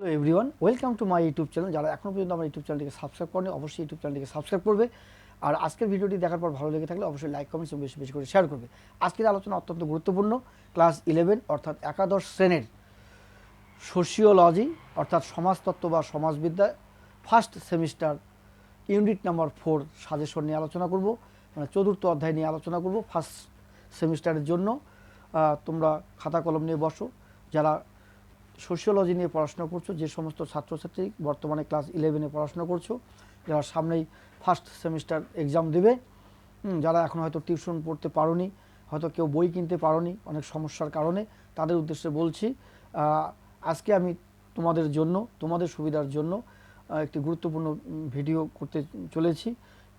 Hello everyone, welcome to my YouTube channel. যারা এখনও পর্যন্ত আমার ইউটিউব চ্যানেলটিকে সাবস্ক্রাইব করেনি, অবশ্যই ইউটিউব চ্যানেলটিকে সাবস্ক্রাইব করবে। আর আজকের ভিডিওটি দেখার পর ভালো লেগে থাকলে অবশ্যই লাইক, কমেন্টস এবং বেশি বেশি করে শেয়ার করবে। আজকের আলোচনা অত্যন্ত গুরুত্বপূর্ণ। ক্লাস ইলেভেন অর্থাৎ একাদশ শ্রেণির সোশিওলজি অর্থাৎ সমাজতত্ত্ব বা সমাজবিদ্যা first semester unit number four suggestion নিয়ে আলোচনা করব। মানে চতুর্থ অধ্যায় নিয়ে আলোচনা করব ফার্স্ট সেমিস্টারের জন্য। তোমরা খাতা কলম নিয়ে বসো। যারা সোশিওলজি নিয়ে পড়াশোনা করছ, যে সমস্ত ছাত্রছাত্রী বর্তমানে ক্লাস ইলেভেনে পড়াশোনা করছ, যারা সামনেই ফার্স্ট সেমিস্টার এক্সাম দেবে যারা এখন হয়তো টিউশন পড়তে পারোনি, হয়তো কেউ বই কিনতে পারোনি, অনেক সমস্যার কারণে, তাদের উদ্দেশ্যে বলছি আজকে আমি তোমাদের জন্য, তোমাদের সুবিধার জন্য একটি গুরুত্বপূর্ণ ভিডিও করতে চলেছি।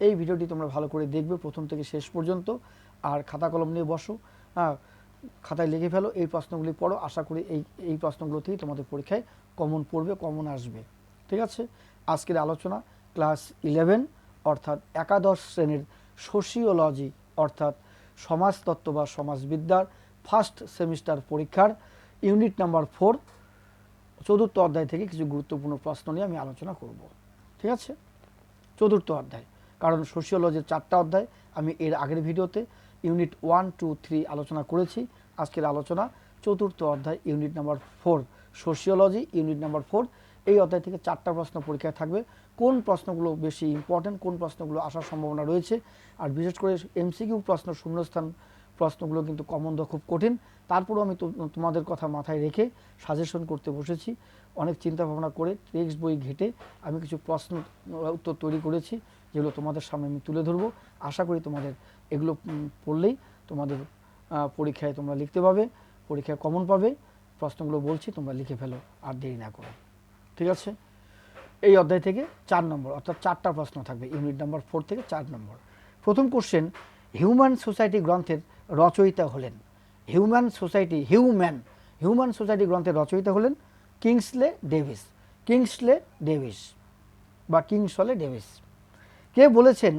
এই ভিডিওটি তোমরা ভালো করে দেখবে প্রথম থেকে শেষ পর্যন্ত, আর খাতা কলম নিয়ে বসো। হ্যাঁ খাতায় লিখে ফেলো, এই প্রশ্নগুলি পড়ো। আশা করি এই এই প্রশ্নগুলো থেকেই তোমাদের পরীক্ষায় কমন পড়বে, কমন আসবে। ঠিক আছে? আজকের আলোচনা, ক্লাস ইলেভেন, অর্থাৎ একাদশ শ্রেণির সোশিওলজি, অর্থাৎ সমাজতত্ত্ব বা সমাজবিদ্যার ফার্স্ট সেমিস্টার পরীক্ষার ইউনিট নাম্বার ফোর, চতুর্থ অধ্যায় থেকে কিছু গুরুত্বপূর্ণ প্রশ্ন নিয়ে আমি আলোচনা করব। ঠিক আছে? চতুর্থ অধ্যায়, কারণ সোশিওলজির চারটা অধ্যায় আমি এর আগের ভিডিওতে ইউনিট ওয়ান, টু, থ্রি আলোচনা করেছি। আজকের আলোচনা, চতুর্থ অধ্যায় unit number four sociology unit number four এই অধ্যায় থেকে চারটা প্রশ্ন পরীক্ষায় থাকবে। কোন প্রশ্নগুলো বেশি ইম্পর্টেন্ট কোন প্রশ্নগুলো আসার সম্ভাবনা রয়েছে? আর বিশেষ করে এমসিকিউ প্রশ্ন, শূন্যস্থান প্রশ্নগুলো কিন্তু কমন দেওয়া খুব কঠিন। তারপরেও আমি তোমাদের কথা মাথায় রেখে সাজেশন করতে বসেছি। অনেক চিন্তা ভাবনা করে টেক্সট বই ঘেটে আমি কিছু প্রশ্ন উত্তর তৈরি করেছি। যেগুলো তোমাদের সামনে আমি তুলে ধরবো। আশা করি তোমাদের এগুলো পড়লেই তোমাদের পরীক্ষায় তোমরা লিখতে পাবে, পরীক্ষায় কমন পাবে। প্রশ্নগুলো বলছি, তোমরা লিখে ফেলো আর দেরি না করো। ঠিক আছে? এই অধ্যায় থেকে চার নম্বর, অর্থাৎ চারটা প্রশ্ন থাকবে ইউনিট নাম্বার ফোর থেকে চার নম্বর। প্রথম কোশ্চেন হিউম্যান সোসাইটি গ্রন্থের রচয়িতা হলেন। Human society human human society গ্রন্থের রচয়িতা হলেন কিংসলে ডেভিস কিংসলে ডেভিস বা কিংসলে ডেভিস। কে বলেছেন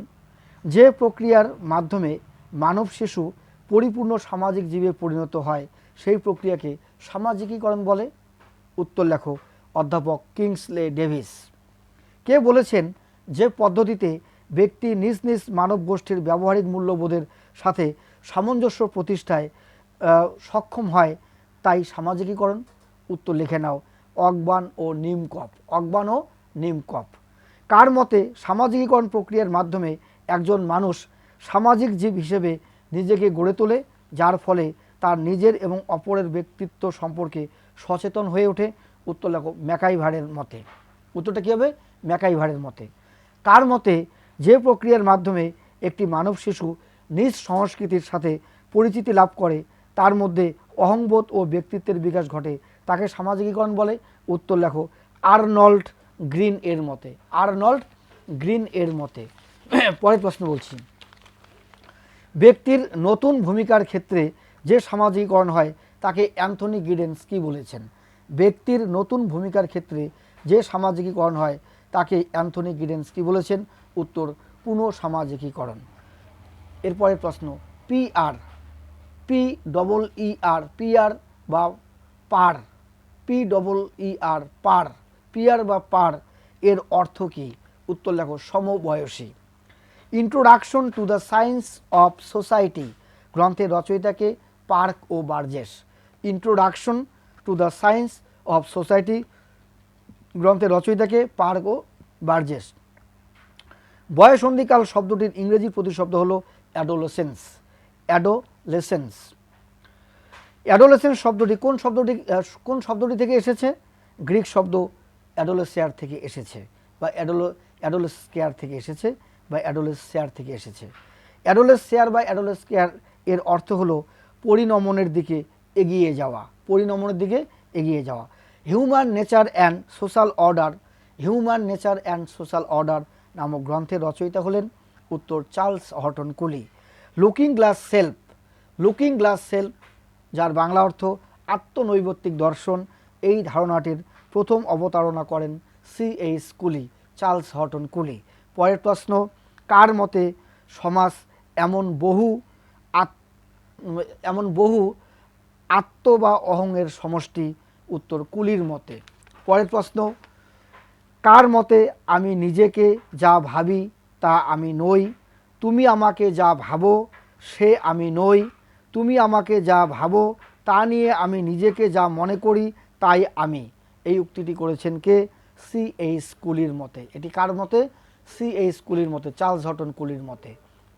যে প্রক্রিয়ার মাধ্যমে মানব শিশু পরিপূর্ণ সামাজিক জীবে পরিণত হয়। সেই প্রক্রিয়াকে সামাজিকীকরণ বলে। উত্তর লেখো, অধ্যাপক কিংসলে ডেভিস। কে বলেছেন যে পদ্ধতিতে ব্যক্তি নিজ নিজ মানব গোষ্ঠীর ব্যবহারিক মূল্যবোধের সাথে সামঞ্জস্য প্রতিষ্ঠায় সক্ষম হয়, তাই সামাজিকীকরণ। উত্তর লিখে নাও, অগবান ও নিমকপ। অগবান ও নিমকপ। কার মতে সামাজিকীকরণ প্রক্রিয়ার মাধ্যমে একজন মানুষ সামাজিক জীব হিসেবে নিজেকে গড়ে তোলে, যার ফলে তার নিজের এবং অপরের ব্যক্তিত্ব সম্পর্কে সচেতন হয়ে ওঠে। উত্তর লেখো, ম্যাকাইভারের মতে। উত্তরটা কী হবে? ম্যাকাইভারের মতে। কার মতে যে প্রক্রিয়ার মাধ্যমে একটি মানব শিশু নিজ সংস্কৃতির সাথে পরিচিতি লাভ করে, তার মধ্যে অহংবোধ ও ব্যক্তিত্বের বিকাশ ঘটে তাকে সামাজিকীকরণ বলে। উত্তর লেখো, আর্নল্ড গ্রিন এর মতে। আর্নল্ড গ্রিন এর মতে। পরের প্রশ্ন বলছি। ব্যক্তির নতুন ভূমিকার ক্ষেত্রে যে সামাজিকীকরণ হয়, তাকে অ্যান্থনি গিডেন্স কি বলেছেন। ব্যক্তির নতুন ভূমিকার ক্ষেত্রে যে সামাজিকীকরণ হয়, তাকে অ্যান্থনি গিডেন্স কি বলেছেন। উত্তর, পুনঃ সামাজিকীকরণ। এরপরের প্রশ্ন, P R, P double E R, P R বা per, P double E R per peer বা পার এর অর্থ কী? উত্তর লেখো, সমবয়সী। Introduction to the science of society গ্রন্থের রচয়িতাকে Park O Burgess. Introduction to the science of society গ্রন্থের রচয়িতাকে পার্ক ও বার্জেস। বয়সন্ধিকাল শব্দটির ইংরেজি প্রতিশব্দ হলো অ্যাডোলেসেন্স অ্যাডোলেসেন্স অ্যাডোলেসেন্স শব্দটি কোন শব্দটি কোন শব্দটি থেকে এসেছে? গ্রিক শব্দ অ্যাডোলেসিয়ার থেকে এসেছে বা অ্যাডোলো অ্যাডোলেসকেয়ার থেকে এসেছে। বা অ্যাডোলেসিয়ার থেকে এসেছে। অ্যাডোলেসিয়ার বা অ্যাডোলেসকেয়ার এর অর্থ হলো পরিণমনের দিকে এগিয়ে যাওয়া, পরিণমনের দিকে এগিয়ে যাওয়া। Human nature and social order human nature and social order নামক গ্রন্থের রচয়িতা হলেন উত্তর Charles Horton Cooley. Looking glass self looking glass self যার বাংলা অর্থ আত্মনৈবত্তিক দর্শন, এই ধারণাটির প্রথম অবতারণা করেন C H Cooley, Charles Horton Cooley. পরের প্রশ্ন কার মতে সমাজ এমন বহু এমন বহু আত্ম বা অহংয়ের সমষ্টি উত্তর কুলির মতে? পরের প্রশ্ন, কার মতে আমি নিজেকে যা ভাবি তা আমি নই? তুমি আমাকে যা ভাবো সে আমি নই। তুমি আমাকে যা ভাবো তা নিয়ে আমি নিজেকে যা মনে করি তাই আমি। এই উক্তিটি করেছেন কে? সি এইচ কুলির মতে। এটি কার মতে? সি এইচ কুলির মতে, চার্লস হটন কুলির মতে।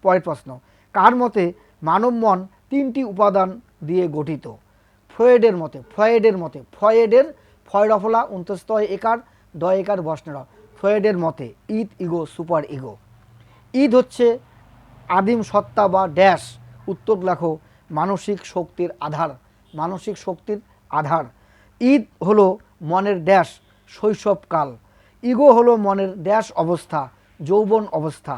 পরের প্রশ্ন, কার মতে মানব মন তিনটি উপাদান দিয়ে গঠিত? ফ্রয়েডের মতে ফ্রয়েডের মতে, ফ্রয়েডের ফয়রফলা উনতস্তয় একার, দয় একার বসনেরা ফ্রয়েডের মতে id ego, super ego. Id হচ্ছে আদিম সত্তা বা ড্যাশ। উত্তর লেখো, মানসিক শক্তির আধার, মানসিক শক্তির আধার। ঈদ হলো মনের ড্যাশ, শৈশবকাল। ইগো হলো মনের ড্যাশ অবস্থা। যৌবন অবস্থা।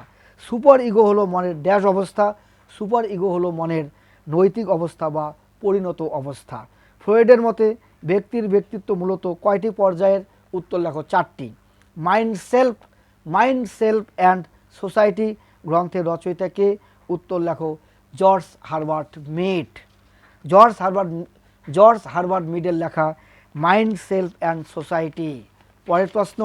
সুপার ইগো হলো মনের ড্যাশ অবস্থা, সুপার ইগো হলো মনের নৈতিক অবস্থা বা পরিণত অবস্থা। ফ্রয়েডের মতে, ব্যক্তির ব্যক্তিত্ব মূলত কয়টি পর্যায়ের? উত্তর লেখো, চারটি। Mind self mind self and society গ্রন্থের রচয়িতাকে উত্তর লেখো, George Herbert Mead George Herbert George Herbert মিডের লেখা, মাইন্ড সেলফ অ্যান্ড সোসাইটি। পরের প্রশ্ন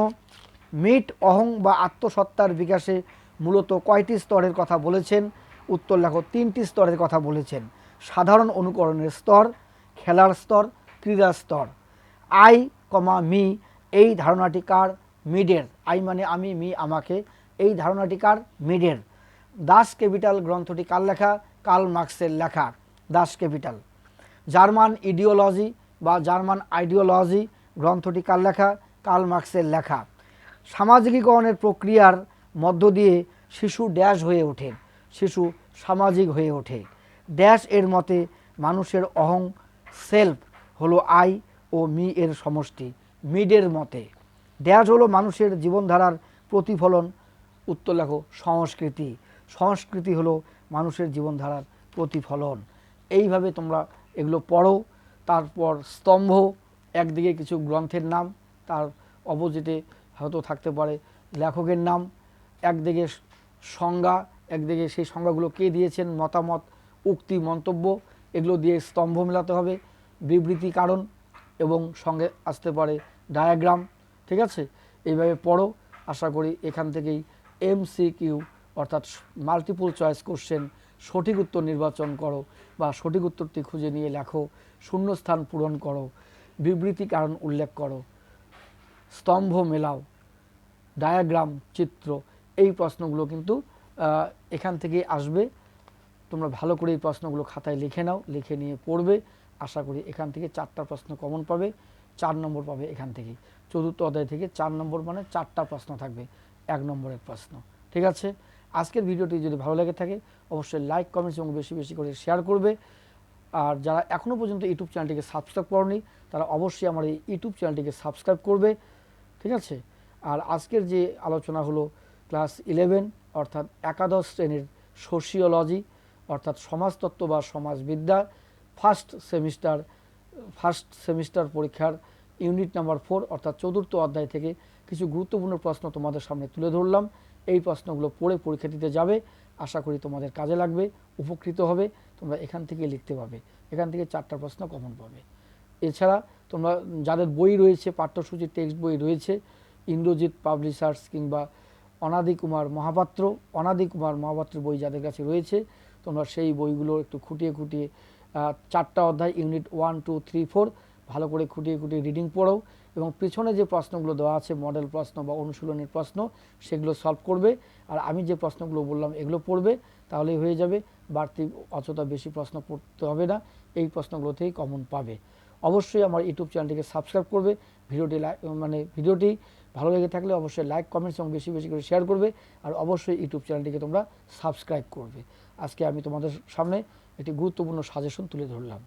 মিট, অহং বা আত্মসত্তার বিকাশে মূলত কয়টি স্তরের কথা বলেছেন? উত্তর লেখো, তিনটি স্তরের কথা বলেছেন। সাধারণ অনুকরণের স্তর, খেলার স্তর, ক্রীড়ার স্তর। আই, কমা, মি, এই ধারণাটি কার? মিডের। আই মানে আমি, মি, আমাকে। এই ধারণাটি কার? মিডের। দাস ক্যাপিটাল গ্রন্থটি কার লেখা? কার্ল মার্ক্সের লেখা। Das Kapital. জার্মান ইডিওলজি বা জার্মান আইডিওলজি গ্রন্থটি কার লেখা? কার্ল মার্ক্সের লেখা। সামাজিকীকরণের প্রক্রিয়ার মধ্য দিয়ে শিশু ড্যাশ হয়ে ওঠে, শিশু সামাজিক হয়ে ওঠে। ড্যাশ এর মতে মানুষের অহং সেলফ হলো আই ও মি এর সমষ্টি মিডের মতে। ড্যাশ হলো মানুষের জীবনধারার প্রতিফলন, উত্তর লেখো, সংস্কৃতি। সংস্কৃতি হলো মানুষের জীবনধারার প্রতিফলন। এইভাবে তোমরা এগুলো পড়ো, তারপর স্তম্ভ, একদিকে কিছু গ্রন্থের নাম, তার অপোজিটে হয়তো থাকতে পারে। লেখকের নাম, একদিকে সংজ্ঞা, একদিকে সেই সংজ্ঞাগুলো কে দিয়েছেন, মতামত, উক্তি, মন্তব্য, এগুলো দিয়ে স্তম্ভ মেলাতে হবে। বিবৃতি কারণ এবং সঙ্গে আসতে পারে ডায়াগ্রাম, ঠিক আছে? এইভাবে পড়ো। আশা করি এখান থেকেই এমসিকিউ, অর্থাৎ মাল্টিপল চয়েস কোশ্চেন, সঠিক উত্তর নির্বাচন করো বা সঠিক উত্তরটি খুঁজে নিয়ে লেখো। শূন্যস্থান পূরণ করো। বিবৃতি কারণ উল্লেখ করো। স্তম্ভ মেলাও ডায়াগ্রাম চিত্র, এই প্রশ্নগুলো কিন্তু এখান থেকে আসবে। তোমরা ভালো করে এই প্রশ্নগুলো খাতায় লিখে নাও, লিখে নিয়ে পড়বে। আশা করি এখান থেকে চারটা প্রশ্ন কমন পাবে, চার নম্বর পাবে এখান থেকে চতুর্থ অধ্যায় থেকে চার নম্বর মানে চারটা প্রশ্ন থাকবে, এক নম্বরের প্রশ্ন। ঠিক আছে? আজকের ভিডিওটি যদি ভালো লেগে থাকে, অবশ্যই লাইক কমেন্টস এবং বেশি বেশি করে শেয়ার করবে। আর যারা এখনও পর্যন্ত ইউটিউব চ্যানেলটিকে সাবস্ক্রাইব করনি, তারা অবশ্যই আমার এই ইউটিউব চ্যানেলটিকে সাবস্ক্রাইব করবে। ঠিক আছে? আর আজকের যে আলোচনা হলো ক্লাস ইলেভেন, অর্থাৎ একাদশ শ্রেণির সোশিওলজি, অর্থাৎ সমাজতত্ত্ব বা সমাজবিদ্যা, ফার্স্ট সেমিস্টার ফার্স্ট সেমিস্টার পরীক্ষার ইউনিট নাম্বার ফোর, অর্থাৎ চতুর্থ অধ্যায় থেকে কিছু গুরুত্বপূর্ণ প্রশ্ন তোমাদের সামনে তুলে ধরলাম। এই প্রশ্নগুলো পড়ে পরীক্ষা দিতে যাবে। আশা করি তোমাদের কাজে লাগবে, উপকৃত হবে, তোমরা এখান থেকে লিখতে পাবে এখান থেকে চারটা প্রশ্ন কমন পাবে। এছাড়া তোমরা যাদের বই রয়েছে, পাঠ্যসূচির টেক্সট বই রয়েছে, ইন্দ্রজিৎ পাবলিশার্স কিংবা অনাদি কুমার মহাপাত্র, অনাদি কুমার মহাপাত্রের বই যাদের কাছে রয়েছে, তোমরা সেই বইগুলো একটু খুঁটিয়ে খুঁটিয়ে চারটা অধ্যায় unit one two three four ভালো করে খুঁটিয়ে খুঁটিয়ে রিডিং পড়ো এবং পিছনে যে প্রশ্নগুলো দেওয়া আছে মডেল প্রশ্ন বা অনুশীলনের প্রশ্ন, সেগুলো সলভ করবে। আর আমি যে প্রশ্নগুলো বললাম, এগুলো পড়বে, তাহলেই হয়ে যাবে। বাড়তি অযথা বেশি প্রশ্ন পড়তে হবে না। এই প্রশ্নগুলো থেকেই কমন পাবে। অবশ্যই আমার ইউটিউব চ্যানেলটিকে সাবস্ক্রাইব করবে। ভিডিওটি মানে ভিডিওটি ভালো লেগে থাকলে অবশ্যই লাইক কমেন্টস এবং বেশি বেশি করে শেয়ার করবে আর অবশ্যই ইউটিউব চ্যানেলটিকে তোমরা সাবস্ক্রাইব করবে। আজকে আমি তোমাদের সামনে একটি গুরুত্বপূর্ণ সাজেশন তুলে ধরলাম।